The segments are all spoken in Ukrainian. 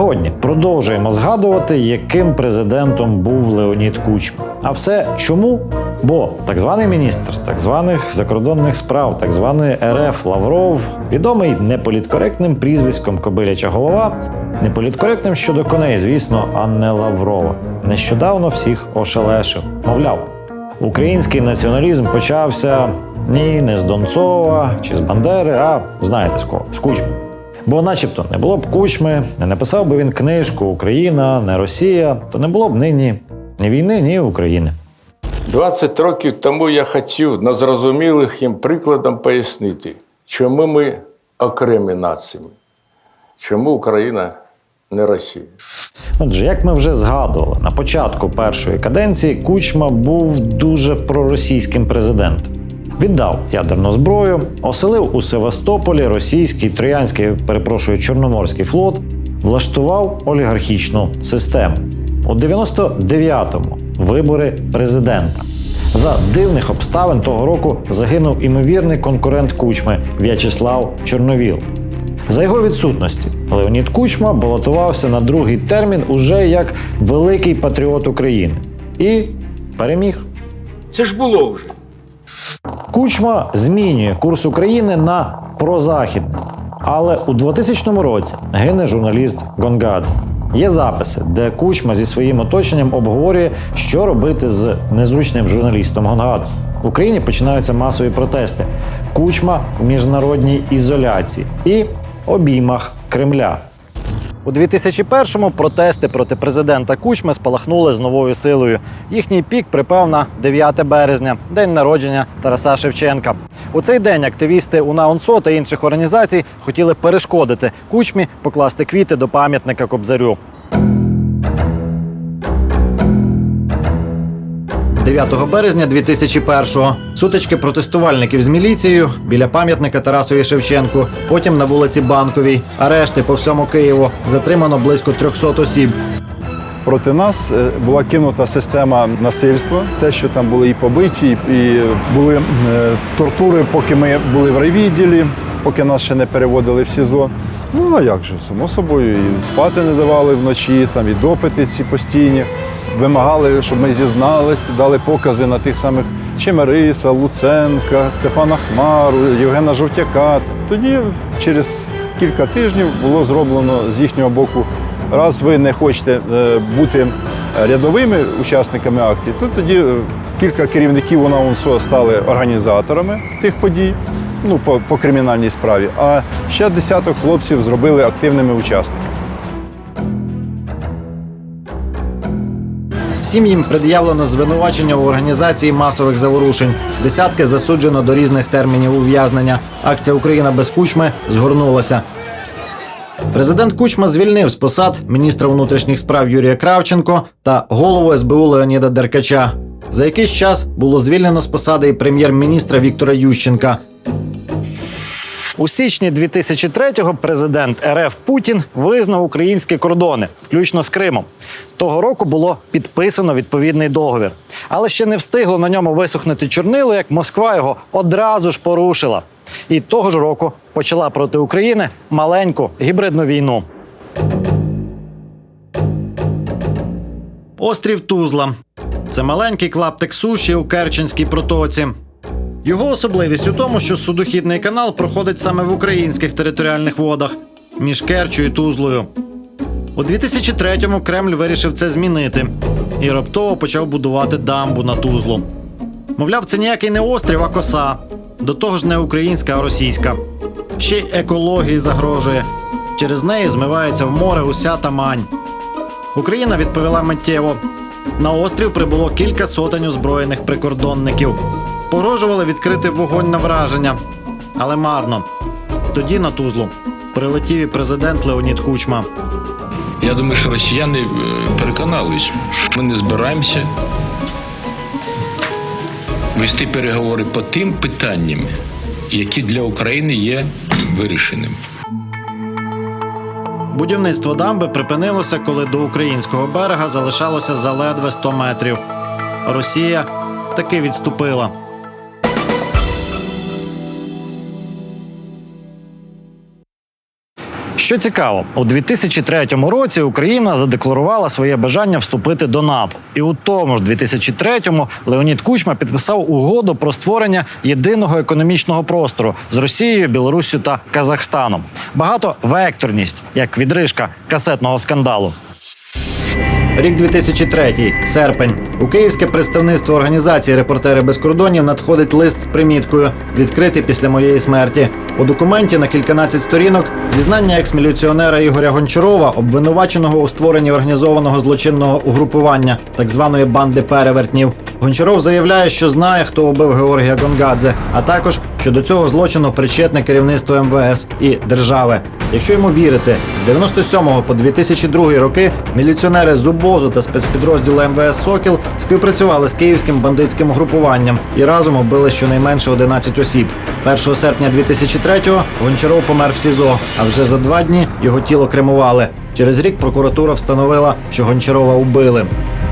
Сьогодні продовжуємо згадувати, яким президентом був Леонід Кучма. А все чому? Бо так званий міністр так званих закордонних справ, так званої РФ Лавров, відомий неполіткоректним прізвиськом Кобиляча голова, неполіткоректним щодо коней, звісно, а не Лаврова. Нещодавно всіх ошелешив. Мовляв, український націоналізм почався ні, не з Донцова чи з Бандери, а знаєте з кого? З Кучми. Бо, начебто, не було б кучми, не написав би він книжку Україна, не Росія, то не було б нині ні війни, ні України. 20 років тому я хотів на зрозумілих їм прикладом пояснити, чому ми окремі націями, чому Україна не Росія. Отже, як ми вже згадували, на початку першої каденції Кучма був дуже проросійським президентом. Віддав ядерну зброю, оселив у Севастополі російський троянський, перепрошую, чорноморський флот, влаштував олігархічну систему. У 99-му вибори президента. За дивних обставин того року загинув імовірний конкурент Кучми В'ячеслав Чорновіл. За його відсутності Леонід Кучма балотувався на другий термін уже як великий патріот України і переміг. Це ж було вже. Кучма змінює курс України на прозахідний. Але у 2000 році гине журналіст Гонгадзе. Є записи, де Кучма зі своїм оточенням обговорює, що робити з незручним журналістом Гонгадзе. В Україні починаються масові протести. Кучма в міжнародній ізоляції і обіймах Кремля. У 2001-му протести проти президента Кучми спалахнули з новою силою. Їхній пік припав на 9 березня, день народження Тараса Шевченка. У цей день активісти УНАУНСО та інших організацій хотіли перешкодити кучмі покласти квіти до пам'ятника Кобзарю. 9 березня 2001-го сутички протестувальників з міліцією біля пам'ятника Тарасові Шевченку, потім на вулиці Банковій, арешти по всьому Києву. Затримано близько 300 осіб. Проти нас е, була кинута система насильства, те, що там були і побиті, і були е, тортури, поки ми були в райвідділі, поки нас ще не переводили в СІЗО. Ну а як же, само собою, і спати не давали вночі, там і допити ці постійні. Вимагали, щоб ми зізналися, дали покази на тих самих Чемериса, Луценка, Степана Хмару, Євгена Жовтяка. Тоді, через кілька тижнів, було зроблено з їхнього боку раз ви не хочете е, бути рядовими учасниками акції, то тоді е, кілька керівників УНАУНСО стали організаторами тих подій ну, по, по кримінальній справі, а ще десяток хлопців зробили активними учасниками. Всім їм пред'явлено звинувачення в організації масових заворушень. Десятки засуджено до різних термінів ув'язнення. Акція Україна без кучми згорнулася. Президент Кучма звільнив з посад міністра внутрішніх справ Юрія Кравченко та голову СБУ Леоніда Деркача. За якийсь час було звільнено з посади і прем'єр-міністра Віктора Ющенка. У січні 2003-го президент РФ Путін визнав українські кордони, включно з Кримом. Того року було підписано відповідний договір, але ще не встигло на ньому висохнути чорнило, як Москва його одразу ж порушила. І того ж року почала проти України маленьку гібридну війну. Острів Тузла це маленький клаптик суші у Керченській протоці. Його особливість у тому, що судохідний канал проходить саме в українських територіальних водах між Керчою і Тузлою. У 2003-му Кремль вирішив це змінити і раптово почав будувати дамбу на Тузлу. Мовляв, це ніякий не острів, а коса. До того ж, не українська, а російська. Ще й екології загрожує. Через неї змивається в море уся Тамань. Україна відповіла миттєво. На острів прибуло кілька сотень озброєних прикордонників. Погрожували відкрити вогонь на враження, але марно. Тоді на Тузлу прилетів і президент Леонід Кучма. Я думаю, що росіяни е, переконались, що ми не збираємося вести переговори по тим питанням, які для України є вирішеними. Будівництво дамби припинилося, коли до українського берега залишалося заледве 100 метрів. Росія таки відступила. Що цікаво, у 2003 році Україна задекларувала своє бажання вступити до НАТО, і у тому ж 2003-му Леонід Кучма підписав угоду про створення єдиного економічного простору з Росією, Білоруссю та Казахстаном. Багатовекторність, як відрижка касетного скандалу. Рік 2003, серпень. У київське представництво організації Репортери без кордонів надходить лист з приміткою відкритий після моєї смерті. У документі на кільканадцять сторінок зізнання екс-міліціонера Ігоря Гончарова, обвинуваченого у створенні організованого злочинного угрупування так званої банди перевертнів. Гончаров заявляє, що знає, хто убив Георгія Гонгадзе, а також що до цього злочину причетне керівництво МВС і держави. Якщо йому вірити, з 97 по 2002 роки міліціонери з УБОЗу та спецпідрозділу МВС Сокіл співпрацювали з київським бандитським угрупуванням і разом убили щонайменше 11 осіб. 1 серпня 2003-го Гончаров помер в СІЗО, а вже за два дні його тіло кремували. Через рік прокуратура встановила, що Гончарова убили.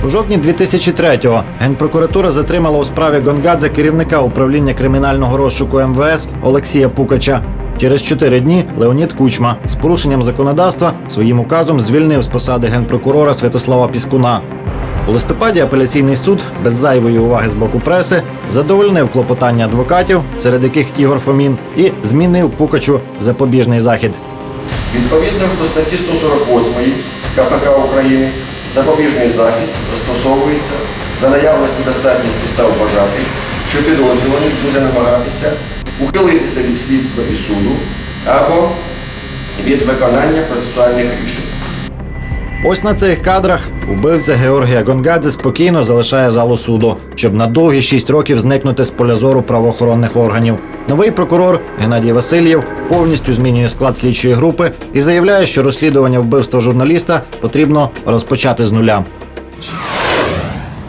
У жовтні 2003-го генпрокуратура затримала у справі Гонгадзе керівника управління кримінального розшуку МВС Олексія Пукача. Через чотири дні Леонід Кучма з порушенням законодавства своїм указом звільнив з посади генпрокурора Святослава Піскуна. У листопаді апеляційний суд без зайвої уваги з боку преси задовольнив клопотання адвокатів, серед яких Ігор Фомін, і змінив Пукачу запобіжний захід. Відповідно до статті 148 КПК України запобіжний захід застосовується за наявності достатніх підстав вважати, що підозрюваний буде намагатися ухилитися від слідства і суду або від виконання процесуальних рішень. Ось на цих кадрах убивця Георгія Гонгадзе спокійно залишає залу суду, щоб на довгі шість років зникнути з поля зору правоохоронних органів. Новий прокурор Геннадій Васильєв повністю змінює склад слідчої групи і заявляє, що розслідування вбивства журналіста потрібно розпочати з нуля.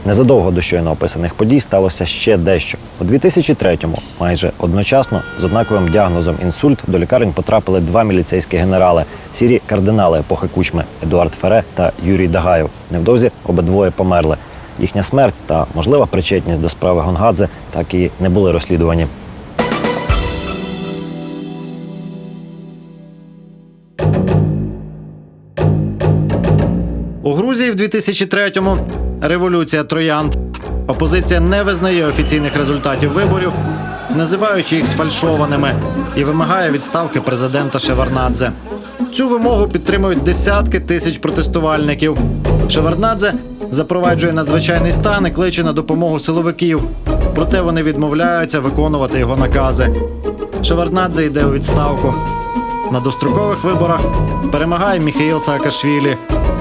Незадовго до щойно описаних подій сталося ще дещо. У 2003-му, майже одночасно, з однаковим діагнозом інсульт до лікарень потрапили два міліцейські генерали, сірі кардинали епохи кучми Едуард Фере та Юрій Дагаєв. Невдовзі обидвоє померли. Їхня смерть та можлива причетність до справи Гонгадзе так і не були розслідувані. У Грузії в 2003-му революція троянд. Опозиція не визнає офіційних результатів виборів, називаючи їх сфальшованими, і вимагає відставки президента Шеварнадзе. Цю вимогу підтримують десятки тисяч протестувальників. Шеварнадзе запроваджує надзвичайний стан і кличе на допомогу силовиків. Проте вони відмовляються виконувати його накази. Шеварнадзе йде у відставку. На дострокових виборах перемагає Міхаїл Саакашвілі.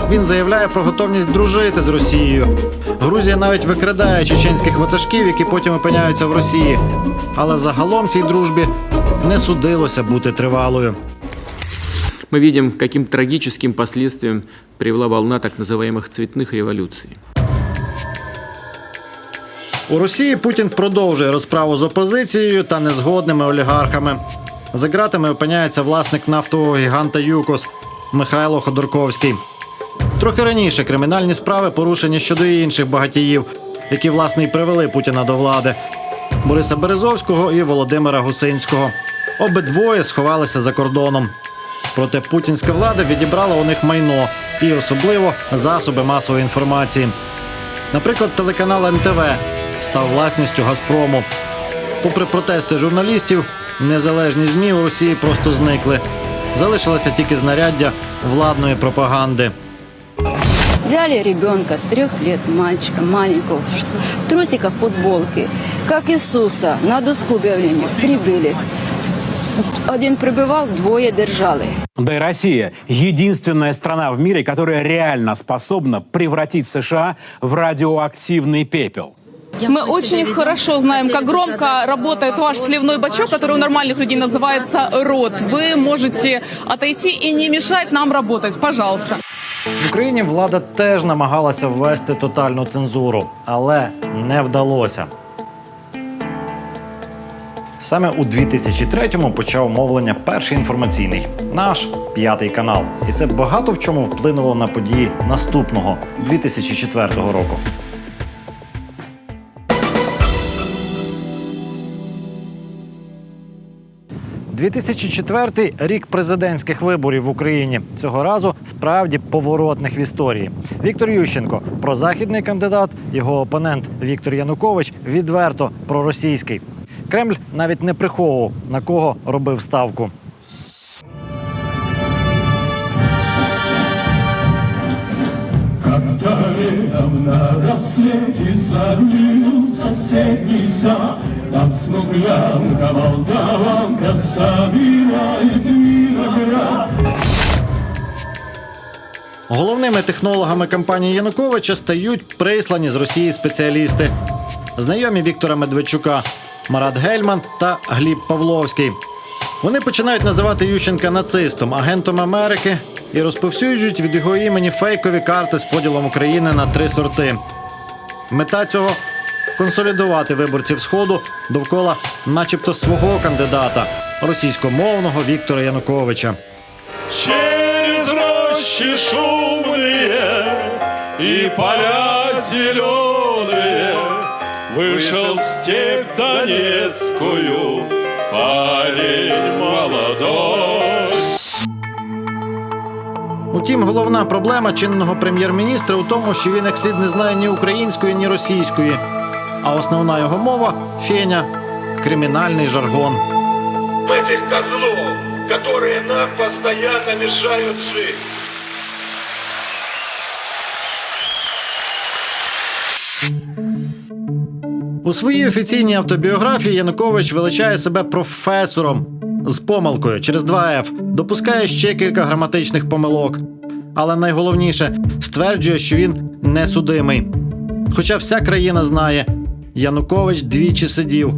Він заявляє про готовність дружити з Росією. Грузія навіть викрадає чеченських ватажків, які потім опиняються в Росії. Але загалом цій дружбі не судилося бути тривалою. Мы видим, к каким трагическим последствиям привела волна так называемых цветных революций. У Росії Путін продовжує розправу з опозицією та незгодними олігархами. За ґратами опиняється власник нафтового гіганта ЮКОС Михайло Ходорковський. Трохи раніше кримінальні справи порушені щодо інших багатіїв, які власне і привели Путіна до влади Бориса Березовського і Володимира Гусинського. Обидвоє сховалися за кордоном. Проте путінська влада відібрала у них майно і особливо засоби масової інформації. Наприклад, телеканал НТВ став власністю Газпрому. Попри протести журналістів, незалежні ЗМІ у Росії просто зникли. Залишилося тільки знаряддя владної пропаганди. Взяли ребенка, трех лет мальчика, маленького, в трусиках, футболке, как Иисуса, на доску объявления прибыли. Один прибывал, двое держали. Да и Россия – единственная страна в мире, которая реально способна превратить США в радиоактивный пепел. Мы очень хорошо знаем, как громко работает ваш сливной бачок, который у нормальных людей называется рот. Вы можете отойти и не мешать нам работать, пожалуйста. В Україні влада теж намагалася ввести тотальну цензуру, але не вдалося. Саме у 2003-му почав мовлення перший інформаційний наш п'ятий канал. І це багато в чому вплинуло на події наступного 2004 року. 2004 – рік президентських виборів в Україні. Цього разу справді поворотних в історії. Віктор Ющенко прозахідний кандидат, його опонент Віктор Янукович відверто проросійський. Кремль навіть не приховував на кого робив ставку. Когда летом на рассвете заглянул соседний сад, Там смуглянка, молдаванка собирает виноград. Головними технологами кампанії Януковича стають прислані з Росії спеціалісти, знайомі Віктора Медведчука, Марат Гельман та Гліб Павловський. Вони починають називати Ющенка нацистом, агентом Америки і розповсюджують від його імені фейкові карти з поділом України на три сорти. Мета цього консолідувати виборців Сходу довкола, начебто, свого кандидата російськомовного Віктора Януковича. Через рощи шумные и поля зеленые Вышел в степь Донецкую парень молодой. Утім, головна проблема чинного прем'єр-міністра у тому, що він як слід не знає ні української, ні російської. А основна його мова феня кримінальний жаргон. Этих козлов, которые нам постоянно мешают жить. У своїй офіційній автобіографії Янукович величає себе професором з помилкою через 2F, допускає ще кілька граматичних помилок. Але найголовніше стверджує, що він не судимий. Хоча вся країна знає, Янукович двічі сидів.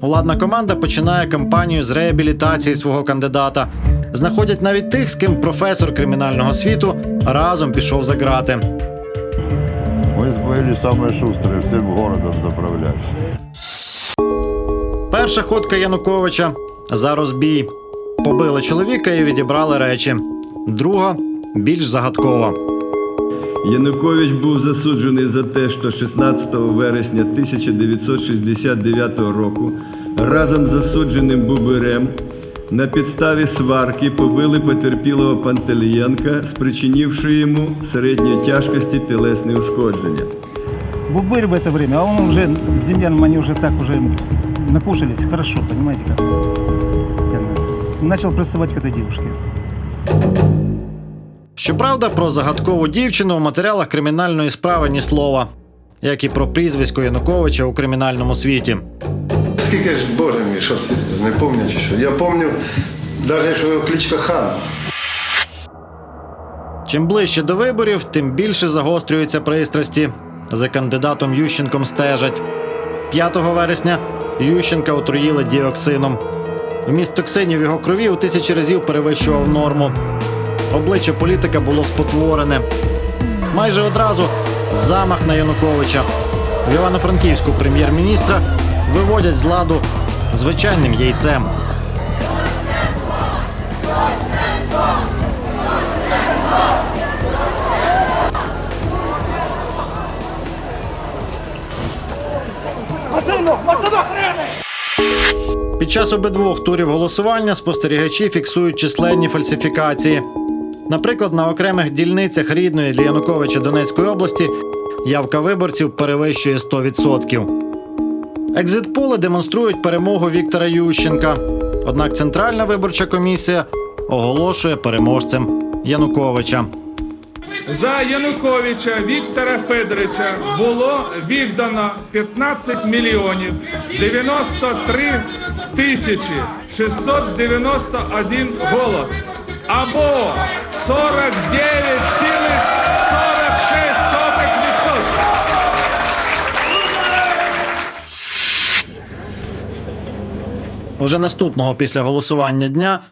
Владна команда починає кампанію з реабілітації свого кандидата. Знаходять навіть тих, з ким професор кримінального світу разом пішов за грати. Мы были самые шустрые, всем городом заправляли. Перша ходка Януковича за розбій. Побили чоловіка і відібрали речі. Друга більш загадкова. Янукович був засуджений за те, що 16 вересня 1969 року разом з засудженим Бубирем на підставі сварки побили потерпілого Пантелієнка, спричинивши йому середньої тяжкості тілесне ушкодження. Бубырь в это время, а он уже с Демьяном, они уже так уже накушались хорошо, понимаете как? Начал приставать к этой девушке. Щоправда, про загадкову дівчину в матеріалах кримінальної справи ні слова, як і про прізвисько Януковича у кримінальному світі. Скільки ж, боже мій, що це, не пам'ятаю чи що. Я пам'ятаю, навіть що його кличка хан. Чим ближче до виборів, тим більше загострюються пристрасті. За кандидатом Ющенком стежать. 5 вересня Ющенка отруїли діоксином. Вміст токсинів його крові у тисячі разів перевищував норму. Обличчя політика було спотворене. Майже одразу замах на Януковича. В Івано-Франківську прем'єр-міністра виводять з ладу звичайним яйцем. Під час обидвох турів голосування спостерігачі фіксують численні фальсифікації. Наприклад, на окремих дільницях рідної для Януковича Донецької області явка виборців перевищує 100%. Екзитполи демонструють перемогу Віктора Ющенка. Однак Центральна виборча комісія оголошує переможцем Януковича. За Януковича Віктора Федоровича було віддано 15 мільйонів 93 тисячі 691 голос. Або 49,46%. Уже наступного після голосування дня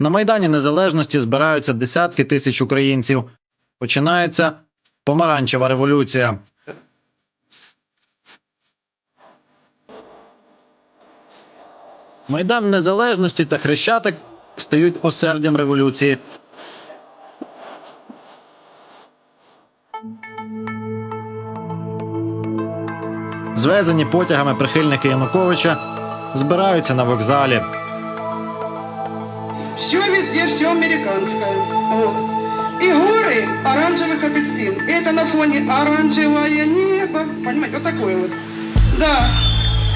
на Майдані Незалежності збираються десятки тисяч українців. Починається помаранчева революція. Майдан Незалежності та Хрещатик стають осердям революції. Звезені потягами прихильники Януковича збираються на вокзалі. Все везде, все американское. Вот. И горы оранжевых апельсин. И это на фоне оранжевое небо. Понимаете, вот такое вот. Да,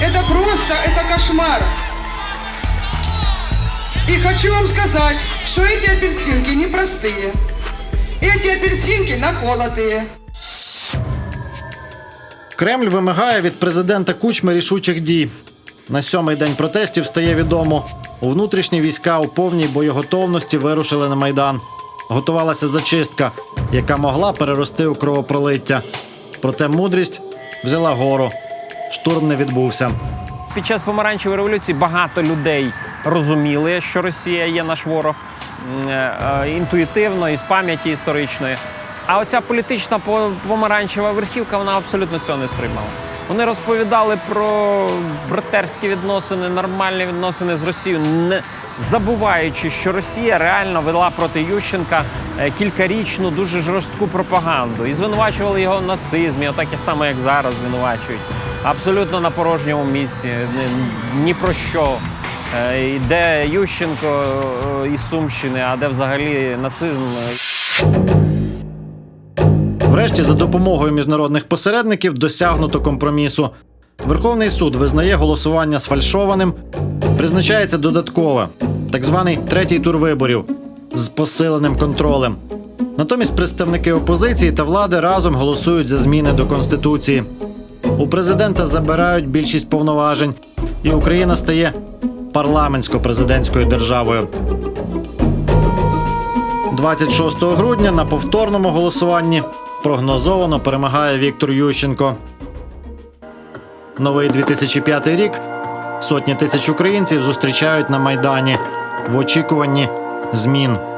это просто, это кошмар. И хочу вам сказать, что эти апельсинки непростые. Эти апельсинки наколотые. Кремль вимагає від президента Кучми рішучих дій. На сьомий день протестів стає відомо. У внутрішні війська у повній боєготовності вирушили на майдан. Готувалася зачистка, яка могла перерости у кровопролиття. Проте мудрість взяла гору. Штурм не відбувся. Під час помаранчевої революції багато людей розуміли, що Росія є наш ворог е, е, інтуїтивно і з пам'яті історичної. А оця політична помаранчева верхівка вона абсолютно цього не сприймала. Вони розповідали про братерські відносини, нормальні відносини з Росією, не забуваючи, що Росія реально вела проти Ющенка е, кількарічну дуже жорстку пропаганду і звинувачували його в нацизмі, отак і саме як зараз звинувачують. Абсолютно на порожньому місці, ні, ні про що. Е, і Де Ющенко е, із Сумщини, а де взагалі нацизм. Врешті, за допомогою міжнародних посередників досягнуто компромісу. Верховний суд визнає голосування сфальшованим, призначається додаткове, так званий третій тур виборів з посиленим контролем. Натомість представники опозиції та влади разом голосують за зміни до конституції. У президента забирають більшість повноважень, і Україна стає парламентсько-президентською державою. 26 грудня на повторному голосуванні прогнозовано перемагає Віктор Ющенко. Новий 2005 рік сотні тисяч українців зустрічають на Майдані в очікуванні змін. –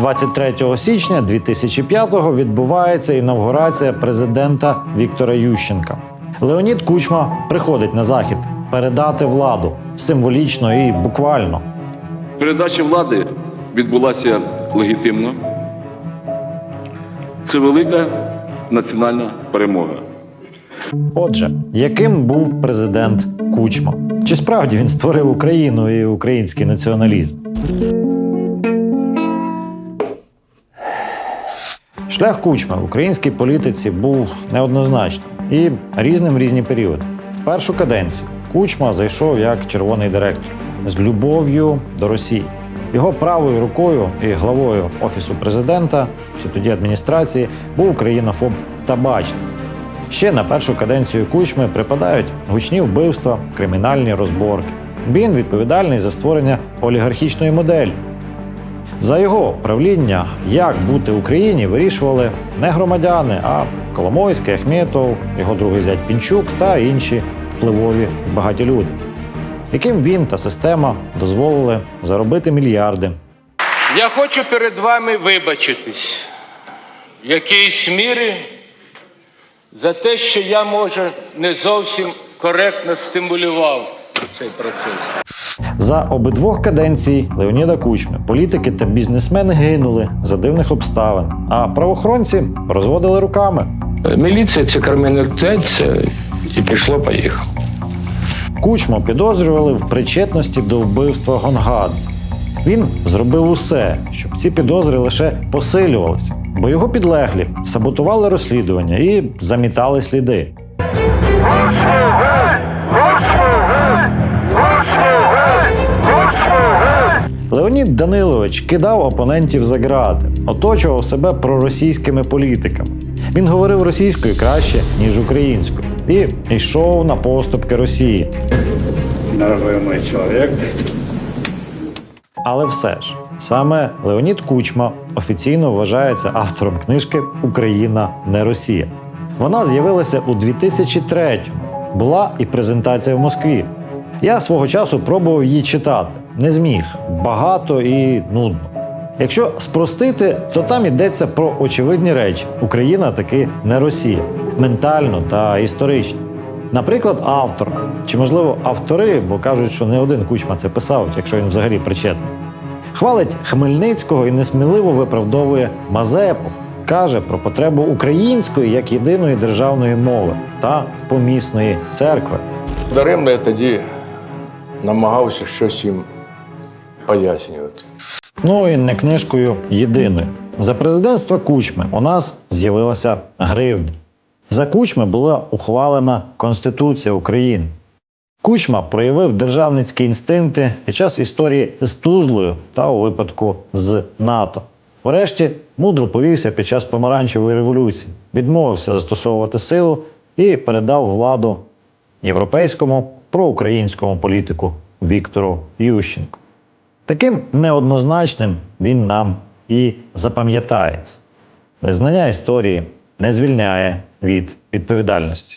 23 січня 2005-го відбувається інавгурація президента Віктора Ющенка. Леонід Кучма приходить на захід передати владу символічно і буквально. Передача влади відбулася легітимно. Це велика національна перемога. Отже, яким був президент Кучма? Чи справді він створив Україну і український націоналізм? Шлях Кучма в українській політиці був неоднозначним і різним в різні періоди. В першу каденцію Кучма зайшов як червоний директор з любов'ю до Росії. Його правою рукою і главою офісу президента чи тоді адміністрації був українофоб табачник. Ще на першу каденцію Кучми припадають гучні вбивства, кримінальні розборки. Він відповідальний за створення олігархічної моделі. За його правління, як бути Україні, вирішували не громадяни, а Коломойський, Ахметов, його другий зять Пінчук та інші впливові багаті люди, яким він та система дозволили заробити мільярди. Я хочу перед вами вибачитись в якійсь мірі за те, що я, може, не зовсім коректно стимулював цей процес. За обидвох каденцій Леоніда Кучми політики та бізнесмени гинули за дивних обставин, а правоохоронці розводили руками. Міліція це криміналітет і пішло поїхало. Кучму підозрювали в причетності до вбивства Гонгадзе. Він зробив усе, щоб ці підозри лише посилювалися, бо його підлеглі саботували розслідування і замітали сліди. Леонід Данилович кидав опонентів за грати, оточував себе проросійськими політиками. Він говорив російською краще, ніж українською, і йшов на поступки Росії. Мой человек. Але все ж, саме Леонід Кучма офіційно вважається автором книжки Україна не Росія. Вона з'явилася у 2003-му. Була і презентація в Москві. Я свого часу пробував її читати. Не зміг багато і нудно. Якщо спростити, то там йдеться про очевидні речі: Україна таки не Росія, ментально та історично. Наприклад, автор, чи можливо автори, бо кажуть, що не один кучма це писав, якщо він взагалі причетний. Хвалить Хмельницького і несміливо виправдовує Мазепу. Каже про потребу української як єдиної державної мови та помісної церкви. Даремно я тоді намагався щось їм пояснювати. Ну і не книжкою єдиною. За президентства Кучми у нас з'явилася гривня. За Кучми була ухвалена Конституція України. Кучма проявив державницькі інстинкти під час історії з Тузлою та у випадку з НАТО. Врешті мудро повівся під час помаранчевої революції, відмовився застосовувати силу і передав владу європейському проукраїнському політику Віктору Ющенку. Таким неоднозначним він нам і запам'ятається. Визнання історії не звільняє від відповідальності.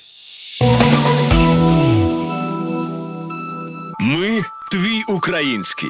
Ми твій український.